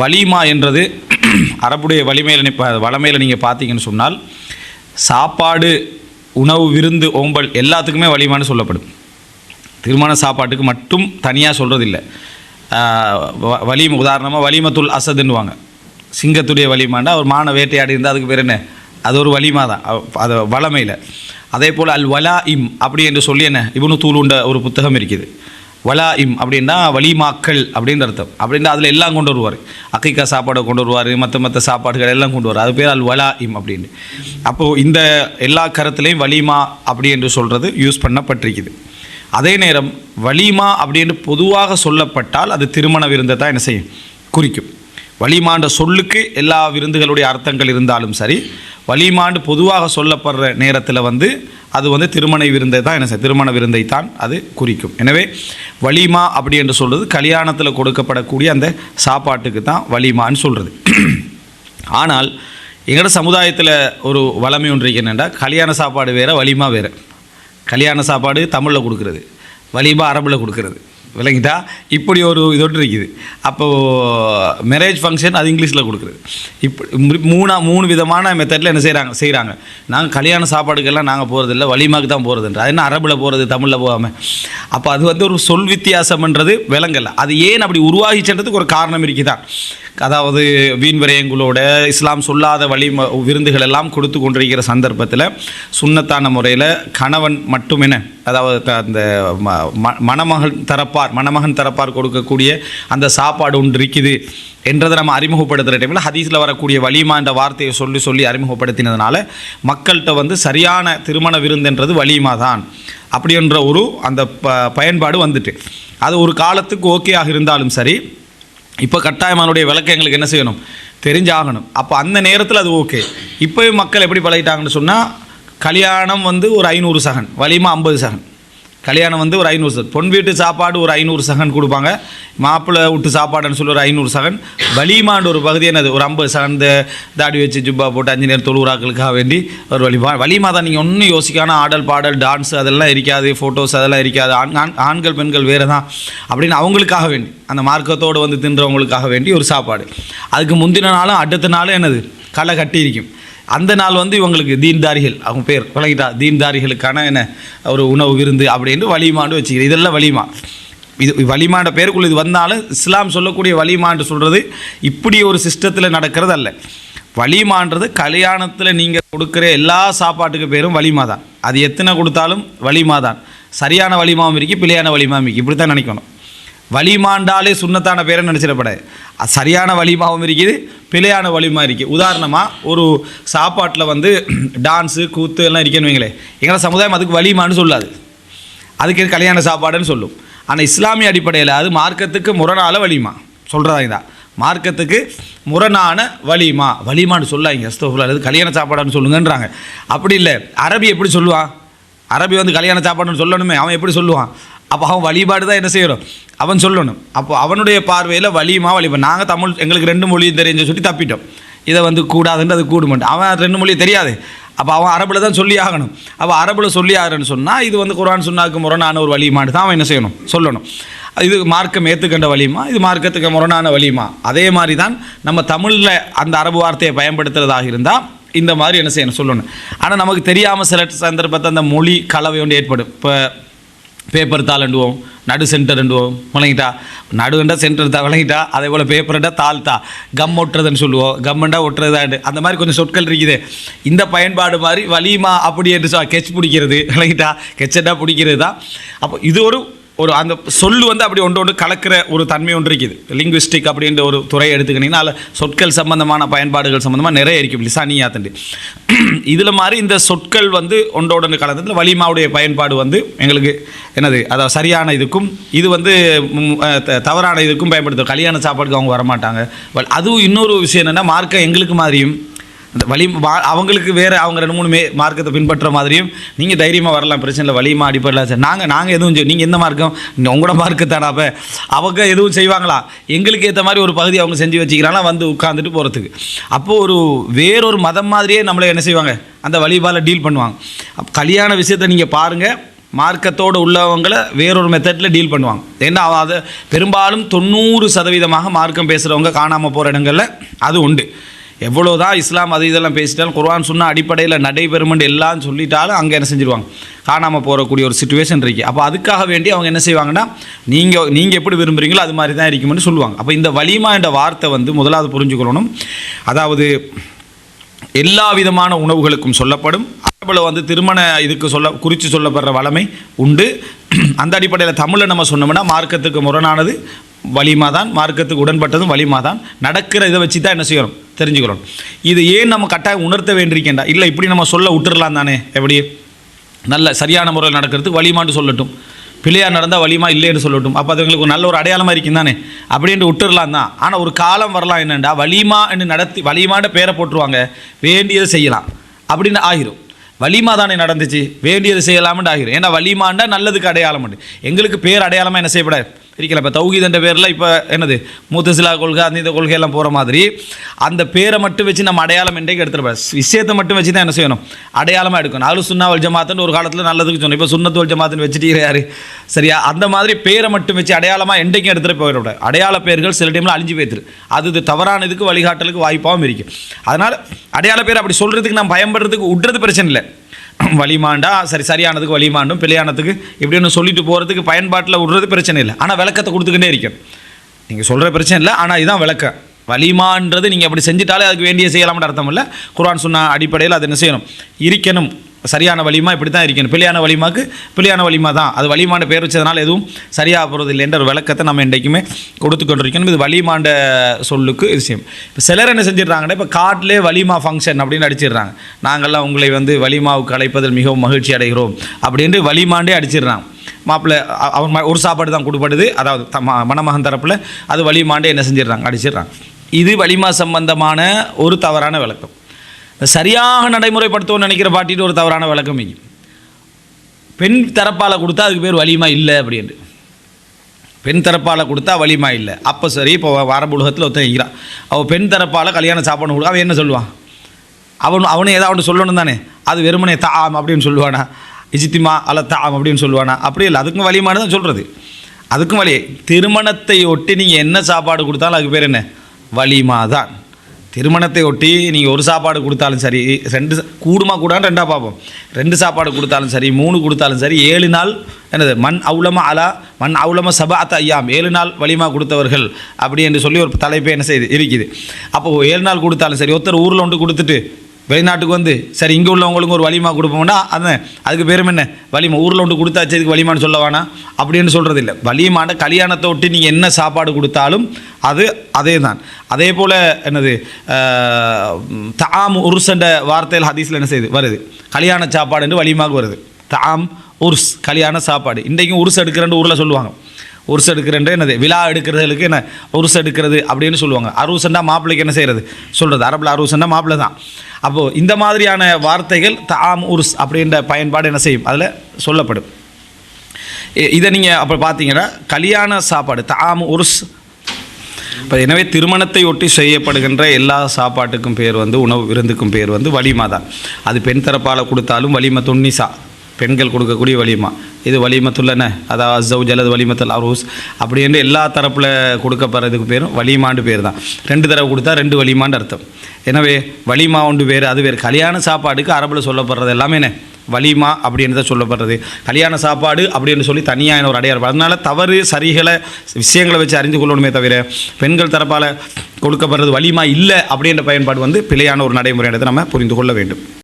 வலிமா என்றது அரபுடைய வலிமையில் வளமையில் நீங்கள் பார்த்தீங்கன்னு சொன்னால் சாப்பாடு உணவு விருந்து ஓம்பல் எல்லாத்துக்குமே வலிமான்னு சொல்லப்படும். திருமண சாப்பாட்டுக்கு மட்டும் தனியாக சொல்கிறதில்ல வலிம உதாரணமாக வலிமத்துல் அசதுன்னுவாங்க. சிங்கத்துடைய வலிமாண்டா ஒரு மான வேட்டையாடி இருந்தால் அதுக்கு பேர் என்ன? அது ஒரு வலிமா தான். அது வளமையில். அதே போல் அல் வலா இம் அப்படி என்று சொல்லி என்ன? இவனு தூளுண்ட ஒரு புத்தகம் இருக்குது. வலா இம் அப்படின்னா வலிமாக்கள் அப்படின்ற அர்த்தம். அப்படின்னா அதில் எல்லாம் கொண்டு வருவார். அக்கைக்கா சாப்பாடை கொண்டு வருவார் மற்ற மற்ற சாப்பாடுகள் எல்லாம் கொண்டு வருவார். அது பேர் அல் வலா இம் அப்படின்னு. அப்போது இந்த எல்லா கருத்துலேயும் வலிமா அப்படி என்று சொல்கிறது யூஸ் பண்ணப்பட்டிருக்குது. அதே நேரம் வலிமா அப்படின்னு பொதுவாக சொல்லப்பட்டால் அது திருமண விருந்தை தான் என்ன செய்யும்? குறிக்கும். வலிமான்ற சொல்லுக்கு எல்லா விருந்துகளுடைய அர்த்தங்கள் இருந்தாலும் சரி வலிமாண்டு பொதுவாக சொல்லப்படுற நேரத்தில் வந்து அது வந்து திருமண விருந்தை தான் என்ன திருமண விருந்தை தான் அது குறிக்கும். எனவே வலிமா அப்படி என்று சொல்கிறது கல்யாணத்தில் கொடுக்கப்படக்கூடிய அந்த சாப்பாட்டுக்கு தான் வலிமான்னு சொல்கிறது ஆனால் எங்களோட சமுதாயத்தில் ஒரு வளமை ஒன்று என்னென்னா கல்யாண சாப்பாடு வேறு வலிமா வேறு. கல்யாண சாப்பாடு தமிழில் கொடுக்குறது வலிமா அரபில் கொடுக்குறது. விளங்கிட்டா? இப்படி ஒரு இதோட்டு இருக்குது. அப்போது மேரேஜ் ஃபங்க்ஷன் அது இங்கிலீஷில் கொடுக்குறது. இப்போ மூணா மூணு விதமான மெத்தடில் என்ன செய்கிறாங்க செய்கிறாங்க நாங்கள் கல்யாண சாப்பாடுக்கெல்லாம் நாங்கள் போகிறதில்ல வலிமாக்கு தான் போகிறதுன்ற அது என்ன அரபில் போகிறது தமிழில் போகாமல் அப்போ அது வந்து ஒரு சொல் வித்தியாசம்ன்றது விளங்கலை. அது ஏன் அப்படி உருவாகிச்சன்றதுக்கு ஒரு காரணம் இருக்குதான். அதாவது வீண் விரயங்களோட இஸ்லாம் சொல்லாத வழி விருந்துகள் எல்லாம் கொடுத்து கொண்டிருக்கிற சந்தர்ப்பத்தில் சுன்னத்தான முறையில் கணவன் மட்டுமென அதாவது த- அந்த ம- ம- மணமகன் தரப்பார் மணமகன் தரப்பார் கொடுக்கக்கூடிய அந்த சாப்பாடு ஒன்று இருக்குது என்றதை நம்ம அறிமுகப்படுத்துகிற டைமில் ஹதீஸில் வரக்கூடிய வலிமா என்ற வார்த்தையை சொல்லி சொல்லி அறிமுகப்படுத்தினதுனால மக்கள்கிட்ட வந்து சரியான திருமண விருந்துன்றது வலிமா தான். அப்படின்ற ஒரு அந்த ப பயன்பாடு வந்துட்டு. அது ஒரு காலத்துக்கு ஓகேயாக இருந்தாலும் சரி இப்போ கட்டாயமானுடைய விளக்கம் எங்களுக்கு என்ன செய்யணும்? தெரிஞ்சாகணும். அப்போ அந்த நேரத்தில் அது ஓகே இப்போயும் மக்கள் எப்படி பழகிட்டாங்கன்னு சொன்னால் கல்யாணம் வந்து ஒரு ஐநூறு சகன் வலிமா ஐம்பது சகன். கல்யாணம் வந்து ஒரு ஐநூறு சகன் பொன் வீட்டு சாப்பாடு ஒரு ஐநூறு சகன் கொடுப்பாங்க. மாப்பிள்ளை விட்டு சாப்பாடுன்னு சொல்லி ஒரு ஐநூறு சகன். வலிமாண்டு ஒரு பகுதி என்னது? ஒரு ஐம்பது சகன் இந்த தாடி வச்சு ஜுப்பா போட்டு அஞ்சு நேரம் தொழுவுறாக்களுக்காக வேண்டி ஒரு வலிமா வலிமா தான் நீங்கள் ஒன்றும் யோசிக்கான ஆடல் பாடல் டான்ஸ் அதெல்லாம் இருக்காது ஃபோட்டோஸ் அதெல்லாம் இருக்காது ஆண் ஆண்- ஆண்கள் பெண்கள் வேறு தான். அப்படின்னு அவங்களுக்காக வேண்டி அந்த மார்க்கத்தோடு வந்து தின்றவங்களுக்காக வேண்டி ஒரு சாப்பாடு. அதுக்கு முந்தின நாளும் அடுத்த நாளும் என்னது? களை கட்டி இருக்கும் அந்த நாள் வந்து இவங்களுக்கு தீன்தாரிகள். அவங்க பேர் விளங்கிட்டா தீன்தாரிகளுக்கான என்ன ஒரு உணவு விருந்து அப்படின்னு வலிமாண்டு வச்சுக்கிறேன். இதெல்லாம் வலிமா. இது வலிமாண்ட பேருக்குள்ள இது வந்தாலும் இஸ்லாம் சொல்லக்கூடிய வலிமான்னு சொல்கிறது இப்படி ஒரு சிஸ்டத்தில் நடக்கிறது அல்ல வலிமான்றது கல்யாணத்தில் நீங்கள் கொடுக்குற எல்லா சாப்பாட்டுக்கு பேரும் வலிமா தான் அது எத்தனை கொடுத்தாலும் வலிமா தான் சரியான வலிமாவும் இருக்கு பிழையான வலிமாவும் இருக்கு. இப்படி தான் நினைக்கணும். வலிமாண்டாலே சுண்ணத்தான பேரை நினச்சிடப்பட. அது சரியான வலிமாவும் இருக்குது பிழையான வலிமா இருக்குது. உதாரணமாக ஒரு சாப்பாட்டில் வந்து டான்ஸு கூத்து எல்லாம் இருக்கேன்னு வைங்களேன் எங்களை சமுதாயம் அதுக்கு வலிமான்னு சொல்லாது. அதுக்கு கல்யாண சாப்பாடுன்னு சொல்லும். ஆனால் இஸ்லாமிய அடிப்படையில் அது மார்க்கத்துக்கு முரணால வலிமா. சொல்கிறதாங்க தான் மார்க்கத்துக்கு முரணான வலிமா. வலிமான்னு சொல்லாங்க அஸ்தோஃபுல்லா அது கல்யாண சாப்பாடுன்னு சொல்லுங்கன்றாங்க. அப்படி இல்லை. அரபி எப்படி சொல்லுவான்? அரபி வந்து கல்யாண சாப்பாடுன்னு சொல்லணுமே அவன் எப்படி சொல்லுவான்? அப்போ அவன் வழிபாடு தான் என்ன செய்யணும்? அவன் சொல்லணும். அப்போ அவனுடைய பார்வையில் வழியுமா வழிபாடு நாங்கள் தமிழ் எங்களுக்கு ரெண்டு மொழியும் தெரிஞ்சு சொல்லி தப்பிட்டோம். இதை வந்து கூடாதுன்னு அது கூடு மாட்டோம் அவன் ரெண்டு மொழியும் தெரியாது. அப்போ அவன் அரபில் தான் சொல்லி ஆகணும். அப்போ அரபில் சொல்லி ஆகிறன்னு சொன்னால் இது வந்து குரான் சொன்னாக்கு முரணான ஒரு வழிமாட்டு தான் அவன் என்ன செய்யணும்? சொல்லணும். இது மார்க்கம் ஏற்றுக்கண்ட வழிமா இது மார்க்கத்துக்கு முரணான வழியுமா அதே மாதிரி தான் நம்ம தமிழில் அந்த அரபு வார்த்தையை பயன்படுத்துறதாக இருந்தால் இந்த மாதிரி என்ன செய்யணும்? சொல்லணும். ஆனால் நமக்கு தெரியாமல் சில சந்தர்ப்பத்தை அந்த மொழி கலவை ஒன்று ஏற்படும். இப்போ பேப்பர் தாளண்டுவோம் நடு சென்டர் ரெண்டுவோம் விளங்கிட்டா நடுண்டா சென்டர் தா விளங்கிட்டா அதே போல் பேப்பர்டா தாழ்த்தா கம் ஒட்டுறதுன்னு சொல்லுவோம். கம்மண்டா ஒட்டுறதாண்டு அந்த மாதிரி கொஞ்சம் சொற்கள் இருக்குது. இந்த பயன்பாடு மாதிரி வலியுமா அப்படி என்று சொல் கெச் பிடிக்கிறது. விளங்கிட்டா கெச்சண்டா பிடிக்கிறது தான் அப்போ இது ஒரு ஒரு அந்த சொல்லு வந்து அப்படி ஒன்று ஒன்று கலக்கிற ஒரு தன்மை ஒன்று இருக்குது. லிங்குவிஸ்டிக் அப்படின்ற ஒரு துறை எடுத்துக்கிட்டிங்கன்னா அதில் சொற்கள் சம்பந்தமான பயன்பாடுகள் சம்மந்தமாக நிறைய இருக்கும் லிசானியாத்தண்டு இதில் மாதிரி இந்த சொற்கள் வந்து ஒன்றோட ஒன்று கலந்ததில் வலிமாவுடைய பயன்பாடு வந்து எங்களுக்கு என்னது அதாவது சரியான இதுக்கும் இது வந்து தவறான இதுக்கும் பயன்படுத்தும். கல்யாண சாப்பாடுக்கு அவங்க வரமாட்டாங்க. வல்- அதுவும் இன்னொரு விஷயம் என்னென்னா மார்க்க எங்களுக்கு மாதிரியும் அந்த வழி வா- அவங்களுக்கு வேறு அவங்க ரெண்டு மூணு மே மார்க்கத்தை பின்பற்ற மாதிரியும் நீங்கள் தைரியமாக வரலாம். பிரச்சனை இல்லை வழியுமா அடிப்படலாம் சார். நாங்கள் நாங்கள் எதுவும் செய்- நீங்கள் எந்த மார்க்கம்? உங்களோட மார்க்கத்தானா அப்போ? அவங்க எதுவும் செய்வாங்களா? எங்களுக்கு ஏற்ற மாதிரி ஒரு பகுதி அவங்க செஞ்சு வச்சுக்கிறாங்களா? வந்து உட்காந்துட்டு போகிறதுக்கு அப்போது ஒரு வேறொரு மதம் மாதிரியே நம்மளை என்ன செய்வாங்க? அந்த வழிபால டீல் பண்ணுவாங்க. அப்போ கல்யாண விஷயத்தை நீங்கள் பாருங்கள் மார்க்கத்தோடு உள்ளவங்களை வேறொரு மெத்தடில் டீல் பண்ணுவாங்க. ஏன்னா அது பெரும்பாலும் தொண்ணூறு சதவீதமாக மார்க்கம் பேசுகிறவங்க காணாமல் போகிற இடங்களில் அது உண்டு. எவ்வளோதான் இஸ்லாம் அது இதெல்லாம் பேசிட்டாலும் குர்வான் சொன்னால் அடிப்படையில் நடைபெறுமென்று எல்லாம் சொல்லிட்டாலும் அங்கே என்ன செஞ்சுருவாங்க? காணாமல் போகக்கூடிய ஒரு சுச்சுவேஷன் இருக்குது அப்போ அதுக்காக வேண்டி அவங்க என்ன செய்வாங்கன்னா நீங்கள் நீங்கள் எப்படி விரும்புகிறீங்களோ அது மாதிரி தான் இருக்குமென்னு சொல்லுவாங்க. அப்போ இந்த வலிமா என்ற வார்த்தை வந்து முதலாவது புரிஞ்சுக்கொள்ளணும் அதாவது எல்லா விதமான உணவுகளுக்கும் சொல்லப்படும். அரபில் வந்து திருமண இதுக்கு சொல்ல குறித்து சொல்லப்படுற வளமை உண்டு. அந்த அடிப்படையில் தமிழில் நம்ம சொன்னோம்னா மார்க்கத்துக்கு முரணானது வலிமா தான் மார்க்கத்துக்கு உடன்பட்டதும் வலிமா தான் நடக்கிற இதை வச்சு தான் என்ன செய்யணும்? தெரிஞ்சுக்கிறோம் இது ஏன் நம்ம கட்டாயம் உணர்த்த வேண்டியிருக்கேன்டா? இல்லை இப்படி நம்ம சொல்ல விட்டுறலாம் தானே? எப்படி? நல்ல சரியான முறையில் நடக்கிறதுக்கு வலிமான்னு சொல்லட்டும். பிள்ளையாக நடந்தால் வலிமா இல்லைன்னு சொல்லட்டும். அப்போ அது எங்களுக்கு நல்ல ஒரு அடையாளமாக இருக்கும் தானே? அப்படின்ட்டு விட்டுறலாம் தான். ஆனால் ஒரு காலம் வரலாம் என்னென்னா வலிமா என்று நடத்தி வலிமான பேரை போட்டுருவாங்க. வேண்டியதை செய்யலாம். அப்படின்னு ஆகிரும். வலிமா தானே நடந்துச்சு? வேண்டியது செய்யலாம்னு ஆகிரும். ஏன்னா வலிமாண்டா நல்லதுக்கு அடையாளம் உண்டு. எங்களுக்கு பேர் அடையாளமாக என்ன செய்யப்படாது? இருக்கல இப்போ தௌஹீத் பேரில் இப்போ என்னது? மூத்தசிலா கொள்கை அந்த இந்த கொள்கையெல்லாம் போகிற மாதிரி அந்த பேரை மட்டும் வச்சு நம்ம அடையாளம் என்றைக்கு எடுத்துருப்போம் விஷயத்தை மட்டும் வச்சு தான் என்ன செய்யணும்? அடையாளமாக எடுக்கணும். நாலு சுண்ணா வல் ஜமாத்துன்னு ஒரு காலத்தில் நல்லதுக்கு சொன்னோம். இப்போ சுண்ணத்து வல் ஜமாத்துன்னு வச்சுட்டு சரியா? அந்த மாதிரி பேரை மட்டும் வச்சு அடையாளமாக என்றைக்கும் எடுத்துகிட்டு போயிடக்கூடாது அடையாள பேர்கள் சில டைமில் அழிஞ்சு போய்த்துரு அது இது தவறானதுக்கு வழிகாட்டலுக்கு வாய்ப்பாகவும் இருக்குது அதனால் அடையாள பேர் அப்படி சொல்கிறதுக்கு நான் பயன்படுறதுக்கு விட்றது பிரச்சனை இல்லை. வழிமாண்டா சரி சரியானதுக்கு வலிமாண்டும் பிள்ளையானதுக்கு இப்படின்னு சொல்லிட்டு போகிறதுக்கு பயன்பாட்டில் விடுறது பிரச்சனை இல்லை. ஆனால் விளக்கத்தை கொடுத்துக்கிட்டே இருக்கணும் நீங்கள் சொல்கிற பிரச்சனை இல்லை ஆனால் இதுதான் விளக்கம். வலிமான்றது நீங்கள் அப்படி செஞ்சுட்டாலே அதுக்கு வேண்டிய செய்யலாம்னு அர்த்தம் இல்லை. குரான் சொன்ன அடிப்படையில் அது என்ன செய்யணும்? இருக்கணும். சரியான வலிமா இப்படி தான் இருக்கணும். பிள்ளையான வலிமாக்கு பிள்ளையான வலிமா தான் அது வலிமான பேர் வச்சதுனால எதுவும் சரியாக போகிறது இல்லைன்ற ஒரு விளக்கத்தை நம்ம என்றைக்குமே கொடுத்து கொண்டிருக்கணும். இது வலிமாண்ட சொல்லுக்கு இது செய்யும். இப்போ சிலர் என்ன செஞ்சிடுறாங்கன்னா இப்போ காட்டிலே வலிமா ஃபங்க்ஷன் அப்படின்னு அடிச்சிடுறாங்க. நாங்கள்லாம் உங்களை வந்து வலிமாவுக்கு அழைப்பதில் மிகவும் மகிழ்ச்சி அடைகிறோம் அப்படின்ட்டு வலிமாண்டே அடிச்சிடுறாங்க. மாப்பிள்ளை அவன் ஒரு சாப்பாடு தான் கொடுப்படுது. அதாவது த- ம- மணமகன் தரப்பில் அது வலிமாண்டே என்ன செஞ்சிடுறாங்க? அடிச்சிடுறாங்க. இது வலிமா சம்பந்தமான ஒரு தவறான விளக்கம். சரியாக நடைமுறைப்படுத்தணும்னு நினைக்கிற பாட்டிட்டு ஒரு தவறான விளக்கம் இங்கே. பெண் தரப்பால் கொடுத்தா அதுக்கு பேர் வலிமா இல்லை அப்படின்ட்டு. பெண் தரப்பால் கொடுத்தா வலிமா இல்லை. அப்போ சரி இப்போ அரபு உலகத்தில் ஒருத்தன் இருக்கிறான் அவள் பெண் தரப்பால் கல்யாணம் சாப்பாடு கொடுக்க அவன் என்ன சொல்லுவான்? அவன் அவனு ஏதாவது சொல்லணும் தானே. அது வெறுமனே தாம் அப்படின்னு சொல்லுவானா? இஜித்திமா அல்ல தாம் அப்படின்னு சொல்லுவானா? அப்படி இல்லை அதுக்கும் வலிமானு தான் சொல்கிறது அதுக்கும் வலி. திருமணத்தை ஒட்டி நீங்கள் என்ன சாப்பாடு கொடுத்தாலும் அதுக்கு பேர் என்ன? வலிமா தான் திருமணத்தை ஒட்டி நீங்கள் ஒரு சாப்பாடு கொடுத்தாலும் சரி ரெண்டு கூடுமா கூடான்னு ரெண்டாக பார்ப்போம். ரெண்டு சாப்பாடு கொடுத்தாலும் சரி மூணு கொடுத்தாலும் சரி ஏழு நாள் என்னது மண் அவுலம அலா மண் அவுலம அத்த ஐயாம் ஏழு நாள் வலிமா கொடுத்தவர்கள் அப்படி என்று சொல்லி ஒரு தலைப்பே என்ன செய்யுது இருக்குது. அப்போது ஏழு நாள் கொடுத்தாலும் சரி ஒருத்தர் ஊரில் ஒன்று கொடுத்துட்டு வெளிநாட்டுக்கு வந்து சரி இங்கே உள்ளவங்களுக்கும் ஒரு வலிமா கொடுப்போம்னா அது அதுக்கு பேரும் என்ன? வலிமா. ஊரில் ஒன்று கொடுத்தாச்சு இதுக்கு வலிமான்னு சொல்ல வேணாம். அப்படின்னு சொல்கிறது இல்லை வலிமான கல்யாணத்தை ஒட்டி நீங்கள் என்ன சாப்பாடு கொடுத்தாலும் அது அதே தான் அதே போல் என்னது தாம் உருசண்ட வார்த்தையில் ஹதீஸில் என்ன செய்யுது வருது. கல்யாண சாப்பாடுன்னு வலிமாக வருது. தாம் உருஸ் கல்யாண சாப்பாடு. இன்றைக்கும் உருஸ் எடுக்கிறேன்னு ஊரில் சொல்லுவாங்க. உருசு எடுக்கிறேன் என்னது? விழா எடுக்கிறதுக்கு என்ன? உருசு எடுக்கிறது அப்படின்னு சொல்லுவாங்க. அரூசண்டா மாப்பிள்ளைக்கு என்ன செய்கிறது சொல்கிறது அரபில் அரூசண்டா மாப்பிள்ளை தான். அப்போது இந்த மாதிரியான வார்த்தைகள் தாம் உருஸ் அப்படின்ற பயன்பாடு என்ன செய்யும்? அதில் சொல்லப்படும். இதை நீங்கள் அப்போ பார்த்தீங்கன்னா கல்யாண சாப்பாடு தாம் உருஸ். இப்போ எனவே திருமணத்தை ஒட்டி செய்யப்படுகின்ற எல்லா சாப்பாட்டுக்கும் பேர் வந்து உணவு விருந்துக்கும் பேர் வந்து வலிமா தான். அது பெண் தரப்பால் கொடுத்தாலும் வலிமை துன்னிசா. பெண்கள் கொடுக்கக்கூடிய வலிமா. இது வலிமத்துள்ளன. அதாவது ஜவுஜ் அல்லது வலிமத்துல் அரூஸ் அப்படி என்று எல்லா தரப்பில் கொடுக்கப்படுறதுக்கு பேரும் வலிமாண்டு பேர் தான் ரெண்டு தடவை கொடுத்தா ரெண்டு வலிமாண்டு அர்த்தம். எனவே வலிமா உண்டு பேர் அது வேறு. கல்யாண சாப்பாடுக்கு அரபில் சொல்லப்படுறது எல்லாமே என்ன? வலிமா அப்படின்னு தான் சொல்லப்படுறது. கல்யாண சாப்பாடு அப்படின்னு சொல்லி தனியாக ஒரு அடையாளம். அதனால் தவறு சரிகளை விஷயங்களை வச்சு அறிந்து கொள்ளணுமே தவிர பெண்கள் தரப்பால் கொடுக்கப்படுறது வலிமா இல்லை அப்படின்ற பயன்பாடு வந்து பிழையான ஒரு நடைமுறை நம்ம புரிந்து கொள்ள வேண்டும்.